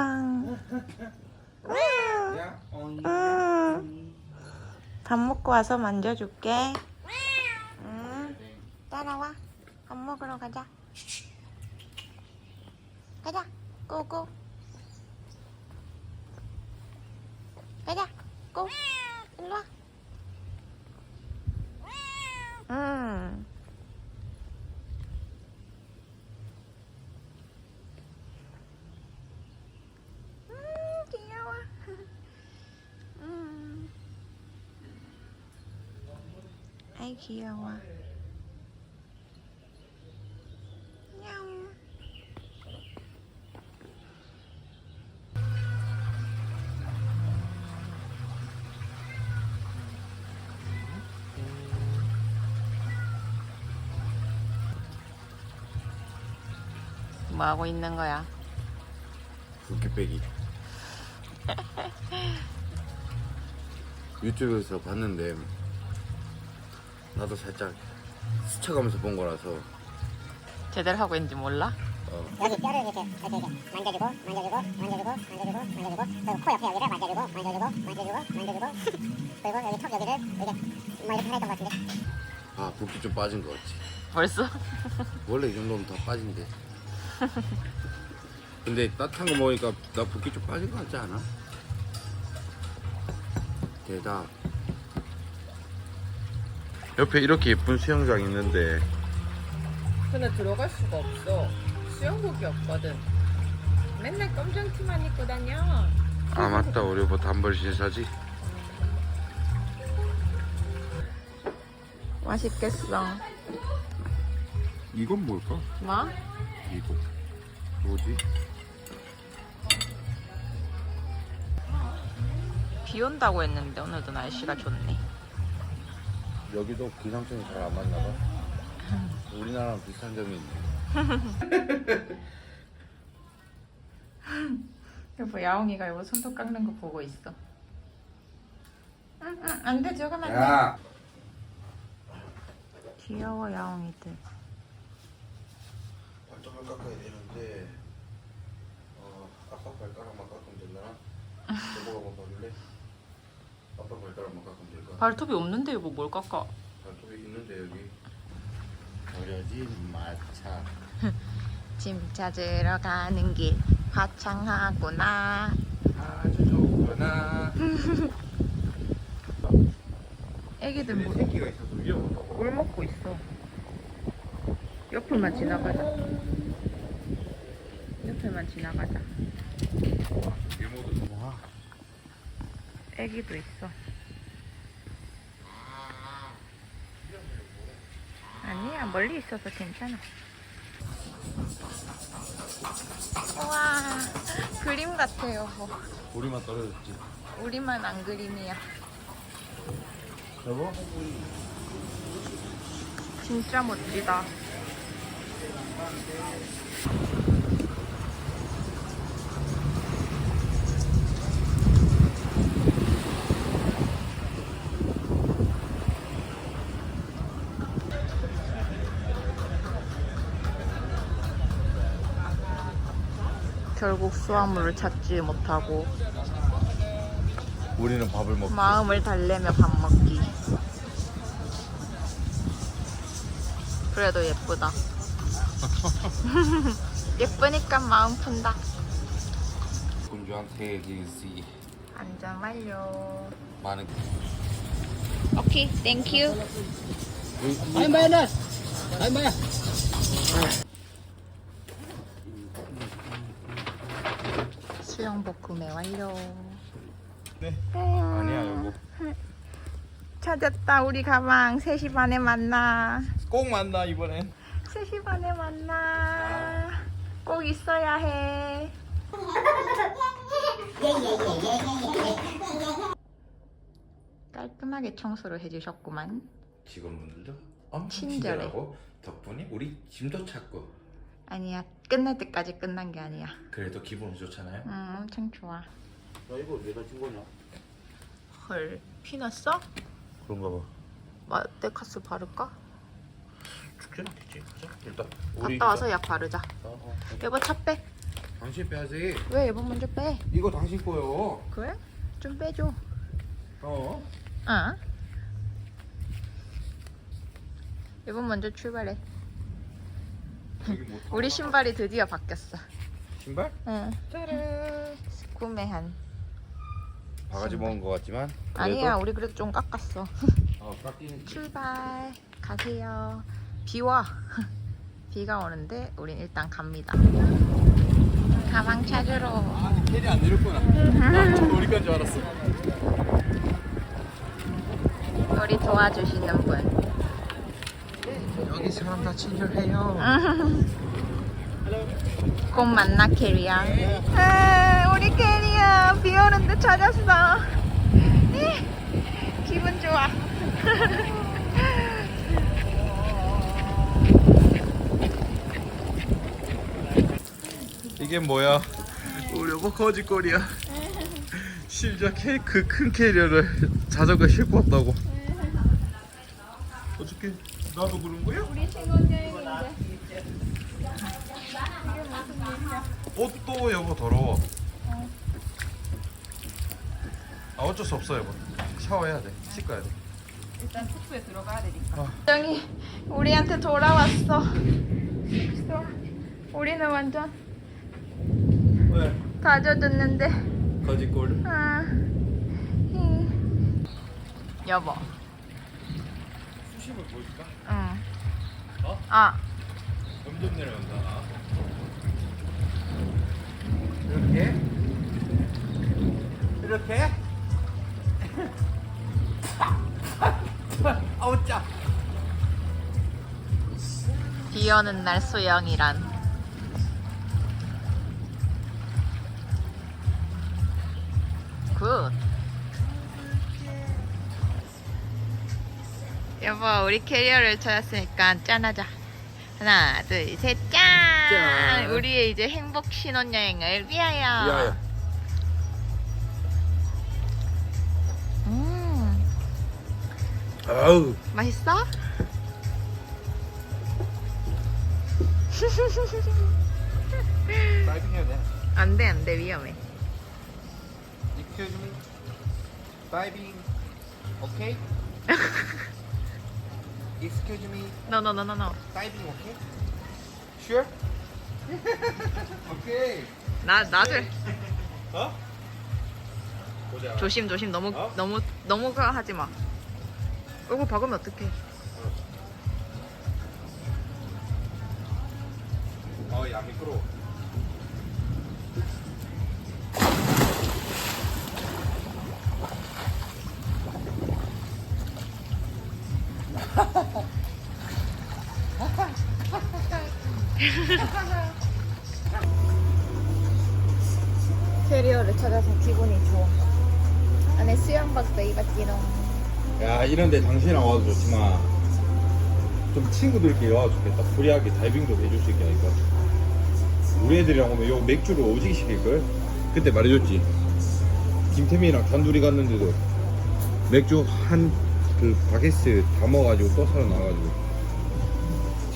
빵. 응. 밥 먹고 와서 만져줄게. 응. 따라와. 밥 먹으러 가자. 가자. 고고. 가자. 고. 일로 와. 아이 귀여워. 야옹. 뭐 하고 있는 거야? 붓기 빼기 유튜브에서 봤는데 나도 살짝 스쳐가면서 본 거라서. 제대로 하고 있는지 몰라? 어, 여기 뼈를 이렇게 이렇게 이렇게 만져주고 만져주고 만져주고 만져주고 만져주고. 그리고 코 옆에 여기를 만져주고 만져주고 만져주고 만져주고. 그리고 여기 턱 여기를 이렇게 뭐 이렇게 하나 했던 것 같은데? 아 붓기 좀 빠진 거 같지. 벌써? 원래 이 정도면 더 빠진대. 근데 따뜻한 거 먹으니까 나 붓기 좀 빠진 거 같지 않아? 대답 옆에 이렇게 예쁜 수영장 있는데 근데 들어갈 수가 없어. 수영복이 없거든. 맨날 검정 티만 입고 다녀. 아 맞다 우리 뭐 단벌 신사지? 맛있겠어. 이건 뭘까? 뭐? 이거 뭐지? 비 온다고 했는데 오늘도 날씨가 좋네. 여기도 기상청이 잘 안 맞나 봐. 우리나라랑 비슷한 점이 있네. 여보 야옹이가 여보 손톱 깎는 거 보고 있어. 응, 응, 안 돼, 저거만. 야! 귀여워 야옹이들. 발톱을 깎아야 되는데 어, 아빠 발가락만 깎으면 되나? 여보가 한번 봐줄래? 아빠 발가락 만 깎으면 될까? 발톱이 없는데 여보 뭘 깎아? 발톱이 있는데 여기 버려진 마차 짐 찾으러 가는 길 화창하구나. 아주 좋구나 애기들 근데 물, 새끼가 있어서 위험하다 물 먹고 있어. 옆을만 지나가자. 옆을만 지나가자. 이모도 와 애기도 있어. 아니야, 멀리 있어서 괜찮아. 우와, 그림 같아요, 뭐. 우리만 떨어졌지 우리만 안 그림이야. 여보? 진짜 멋지다. 결국 수화물을 찾지 못하고 우리는 밥을 먹고 마음을 달래며 밥 먹기. 그래도 예쁘다. 예쁘니까 마음 푼다. 군주한테 기지 안전 완료. 많은 오케이, 땡큐. 수영복 구매 완료. 네. 아니야 여보 찾았다 우리 가방. 3시 반에 만나. 꼭 만나 이번엔. 3시 반에 만나. 꼭 있어야 해. 깔끔하게 청소를 해주셨구만. 직원분들도 엄청 친절해. 친절하고 덕분에 우리 짐도 찾고 아니야 끝날 때까지 끝난 게 아니야 그래도 기분 좋잖아요. 음 엄청 좋아 나 이거 왜 가진 거냐? 헐 피났어? 그런가 봐. 마데카스 바를까? 죽지는 않겠지. 그죠? 일단 갔다 와서 약 바르자 어, 어. 여보 차빼 당신 빼야지. 왜 여보 먼저 빼 이거 당신 거요. 그래? 좀 빼줘 어. 아 여보 먼저 출발해 우리 신발이 드디어 바뀌었어. 신발? 응. 짜란. 구매한. 바가지 먹은 것 같지만. 그래도- 아니야, 우리 그래도 좀 깎았어. 어, 깎이는. 출발. 가세요. 비와. 비가 오는데 우린 일단 갑니다. 가방 찾으러. 아니 캐리 안 내렸구나. 나 우리까지 알았어. 우리 도와주시는 분. 여기 사람 다 친절해요. 곧 만나 캐리야. 아, 우리 캐리야 비 오는데 찾았어. 이, 기분 좋아. 이게 뭐야? 우리 여보 거짓거리야. 심지어 케이크 큰 캐리어를 자전거 싣고 왔다고. 어떻게 나도 그런 거야? 우리 신혼여행인데. 옷도 여보 더러워. 아 어쩔 수 없어 여보. 샤워해야 돼. 씻어야 돼. 일단 숙소에 들어가야 되니까. 아. 정이 우리한테 돌아왔어. 우리는 완전 왜? 다져줬는데. 거짓골. 아, 히. 여보. 수심을 보여줄까? 응. 어? 아, 점점 내려간다. 이렇게? 이렇게? 아우 짜. 비 오는 날 수영이란. 굿. 여보, 우리 캐리어를 찾았으니까 짠하자. 하나, 둘, 셋, 짠! 짠. 우리의 이제 행복 신혼여행을 위하여. 야야. 음, 아우. 맛있어? 다이빙 해야 돼. 안 돼, 안 돼, 위험해. Excuse me. Diving. Okay? Excuse me. No, no, no, no, no. Diving okay? Sure? okay. 나, 나들. 어? 보자. 조심, 조심. 너무, 어? 너무, 너무 하지 마. 얼굴 박으면 어떡해. 어, 야 미끄러. 캐리어를 찾아서 기분이 좋아. 안에 수영박도 입었지롱. 야 이런데 당신이랑 와도 좋지만 좀 친구들끼리 와도 좋겠다. 프리하게 다이빙도 해줄 수 있게 하니까. 우리 애들이랑 오면 요 맥주를 오지게 시킬걸? 그때 말해줬지. 김태민이랑 단둘이 갔는데도 맥주 한 그 바게트 다 먹어가지고 또 사러 나와가지고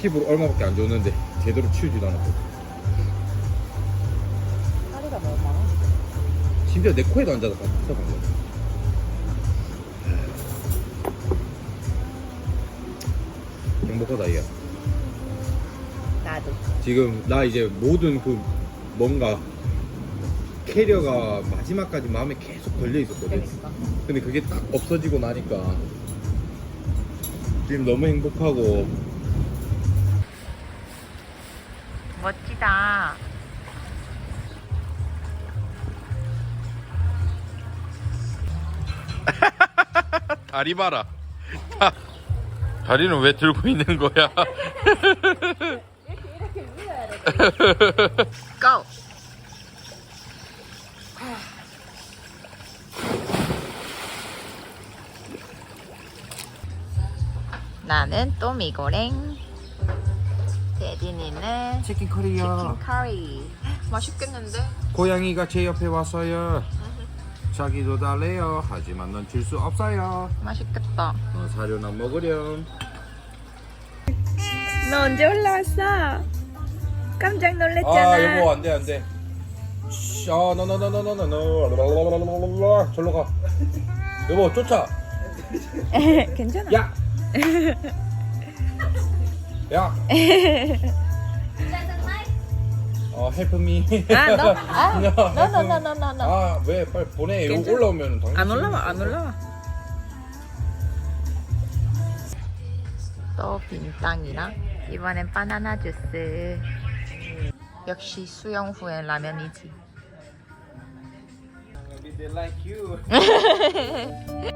팁으로 얼마밖에 안 줬는데 제대로 치우지도 않았고 파리가 너무 많아. 심지어 내 코에도 앉아서 같이 써본 거야 행복하다 얘야 나도. 지금 나 이제 모든 그 뭔가 캐리어가 마지막까지 마음에 계속 걸려 있었거든. 그러니까. 근데 그게 딱 없어지고 나니까 지금 너무 행복하고 멋지다. 다리 봐라. 다리는 왜 들고 있는 거야? 고! 나는 또 미고랭. 대 진이는 치킨 커리요. 치킨 커리. 맛있겠는데? 고양이가 제 옆에 왔어요. 자기도 달래요. 하지만 넌 줄 수 없어요. 맛있겠다. 너 사료나 먹으렴. 너 언제 올라왔어? 깜짝 아 여보 안돼 안돼. 아너너너너너너너 절로 가. 여보 쫓아. 괜찮아. 야. 야. 어, help me. 아, 너? 아, No, no, no, no, no, no, no. 아, 왜 빨리 보내. 이거 괜찮아. 올라오면 당신 안 올라와, 안 올라와. 또 빈 땅이랑 이번엔 바나나 주스. 역시 수영 후엔 라면이지. Maybe they like you.